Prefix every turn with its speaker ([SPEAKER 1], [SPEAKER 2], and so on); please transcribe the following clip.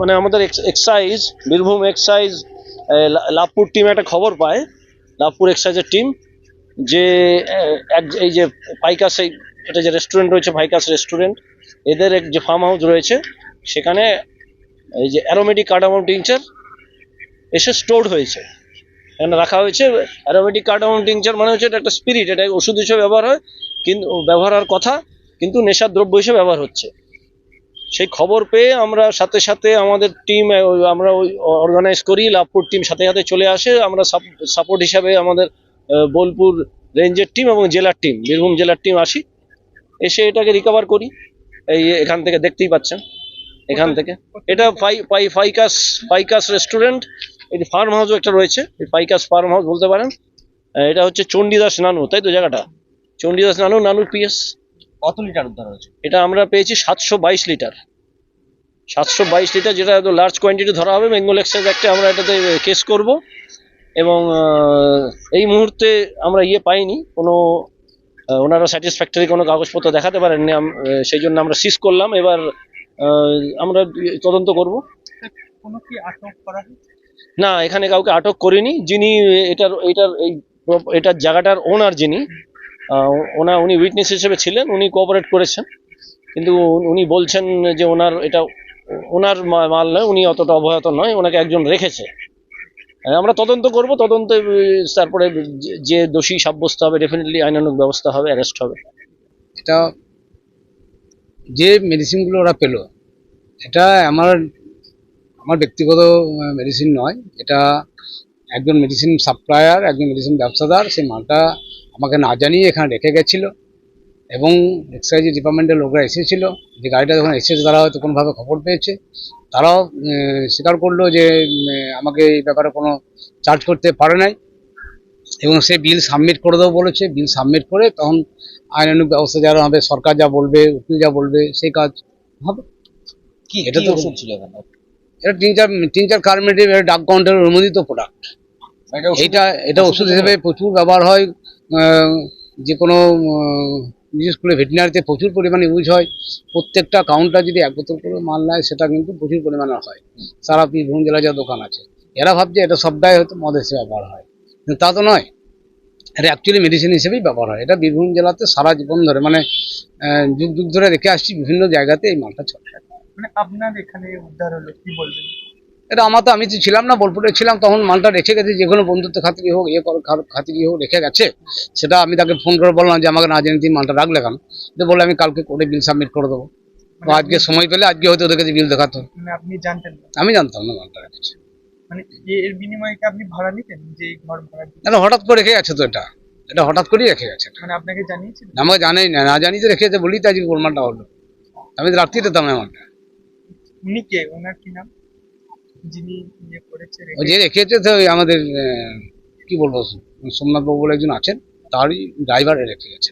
[SPEAKER 1] মানে আমাদের excise Birbhum excise Labhpur team একটা খবর পায়, লাভপুর এক্সাইজের টিম যে এক, এই যে পাইকাস এই, এটা যে রেস্টুরেন্ট রয়েছে ভাইকাস রেস্টুরেন্ট এদের এক যে ফার্ম হাউস রয়েছে, সেখানে এই যে অ্যারোমেটিক কার্ডামম টিংচার এসে স্টোর হয়েছে। এখানে রাখা হয়েছে অ্যারোমেটিক কার্ডামম টিংচার মানে হচ্ছে এটা একটা স্পিরিট এটা ওষুধ হিসেবে ব্যবহার হয়, কিন্তু, ব্যবহার হওয়ার কথা, কিন্তু নেশার দ্রব্য হিসেবে ব্যবহার হচ্ছে। সেই খবর পেয়ে আমরা সাথে সাথে আমাদের টিম আমরা ওই অর্গানাইজ করি, লাভপুর টিম সাথে সাথে চলে আসে। আমরা সাপোর্ট হিসাবে আমাদের বোলপুর রেঞ্জের টিম এবং জেলার টিম বীরভূম জেলার টিম আসি। এসে এটাকে রিকভার করি। এই এখান থেকে দেখতেই পাচ্ছেন, এখান থেকে। এটা পাই পাই ফাইকাস ফাইকাস রেস্টুরেন্ট এটি ফার্ম হাউসও একটা রয়েছে ফাইকাস ফার্ম হাউস বলতে পারেন। এটা হচ্ছে চণ্ডীদাস নানু, তাই তো জায়গাটা? চণ্ডীদাস নানু, নানুর পিএস
[SPEAKER 2] কত লিটার উদ্ধার হয়েছে?
[SPEAKER 1] এটা আমরা পেয়েছি সাতশো বাইশ লিটার। সাতশো বাইশ লিটার যেটা লার্জ কোয়ান্টিটি ধরা হবে বেঙ্গল এক্সাইজ অ্যাক্টে আমরা এটাতে কেস করব। এবং এই মুহূর্তে আমরা ইয়ে পাইনি। কোনো ওনারা স্যাটিসফ্যাক্টরি কোনো কাগজপত্র দেখাতে পারেননি। সেই জন্য আমরা সিজ করলাম। এবার আমরা তদন্ত করব।
[SPEAKER 2] কোনো কি আটক করা
[SPEAKER 1] না এখানে কাউকে আটক করিনি। যিনি এটার এটার এই এটার জায়গাটার ওনার যিনি ওনা, উনি উইটনেস হিসেবে ছিলেন, উনি কোঅপারেট করেছেন। কিন্তু উনি- বলছেন যে ওনার এটা, ওনার মাল নয়, উনি অতটা অবহত নয়, ওনাকে একজন রেখেছে। আমরা তদন্ত করব, তদন্তে তারপরে যে- দোষী সাব্যস্ত হবে ডেফিনেটলি আইনানুগ ব্যবস্থা হবে অ্যারেস্ট হবে।
[SPEAKER 3] এটা যে মেডিসিনগুলো ওরা পেল, এটা আমার আমার ব্যক্তিগত মেডিসিন নয়। এটা একজন মেডিসিন সাপ্লায়ার একজন মেডিসিন ব্যবসাদার সেই মালটা আমাকে না জানিয়ে এখানে রেখে গেছিল এবং এক্সাইজ ডিপার্টমেন্টের লোকরা এসেছিল যে গাড়িটা যখন এসেছে তারা হয়তো কোনোভাবে খবর পেয়েছে। তারাও স্বীকার করল যে আমাকে এই ব্যাপারে কোনো চার্জ করতে পারে নাই এবং সে বিল সাবমিট করে দেবো বলেছে। বিল সাবমিট করে তখন আইনানুগ ব্যবস্থা যারা হবে সরকার যা বলবে উকিল যা বলবে সেই কাজ হবে।
[SPEAKER 2] কি
[SPEAKER 3] এটা তো-
[SPEAKER 2] ওষুধ ছিল
[SPEAKER 3] এটা টিনচার টিনচার কার্মেটিভ ডাক কাউন্টারের অনুমোদিত প্রোডাক্ট
[SPEAKER 2] এটা
[SPEAKER 3] এটা ওষুধ হিসেবে প্রচুর ব্যবহার হয়। যে কোনো বিশেষ করে ভেটেরিনারিতে প্রচুর পরিমাণে ইউজ হয়। প্রত্যেকটা কাউন্টার যদি এক বোতল করে মাল নেয়, সেটা কিন্তু প্রচুর পরিমাণে হয়। সারা বীরভূম জেলায় যা দোকান আছে। এরা ভাবছে এটা সবটাই হয়তো মদ হিসেবে ব্যবহার হয়। কিন্তু তা তো নয়। এটা অ্যাকচুয়ালি মেডিসিন হিসেবেই ব্যবহার হয়। এটা বীরভূম জেলাতে সারা জীবন ধরে মানে যুগ যুগ ধরে রেখে আসছি। বিভিন্ন জায়গাতে এই মালটা চলে
[SPEAKER 4] মানে আপনার এখানে উদ্ধার হলো, কি বলবেন?
[SPEAKER 3] এটা আমার তো আমি তো ছিলাম না বোলপুরে ছিলাম তখন মালটা রেখে গেছে যে কোনো বন্ধুত্ব খাতিরি হোক ইয়ে খাতিরি হোক রেখে গেছে। সেটা আমি তাকে ফোন করে বললাম যে আমাকে না জেনে তুমি মালটা রাখলে কেন তো বলে আমি কালকে করে বিল সাবমিট করে দেবো। তো আজকে সময় পেলে আজকে হয়তো ওদের কাছে বিল দেখাতো।
[SPEAKER 4] মানে আপনি জানতেন
[SPEAKER 3] আমি জানতাম না মালটা রেখেছে।
[SPEAKER 4] মানে এর বিনিময়ে আপনি ভাড়া নিতেন যে ঘর ভাড়া
[SPEAKER 3] এটা হঠাৎ করে রেখে গেছে তো এটা। এটা হঠাৎ করেই রেখে গেছে
[SPEAKER 4] মানে আপনাকে জানিয়েছিলেন
[SPEAKER 3] আমাকে জানাই না না জানি তো রেখে গেছে বলি তো আজকে গোলমালটা হলো। আমি তো রাখতেই দিতাম না মালটা।
[SPEAKER 4] উনি কে? ওনার কি নাম? ইয়ে
[SPEAKER 3] যে রেখেছে তো ওই আমাদের কি বলব, সোমনাথ বাবু বলে একজন আছেন, তারই ড্রাইভার রেখে গেছে।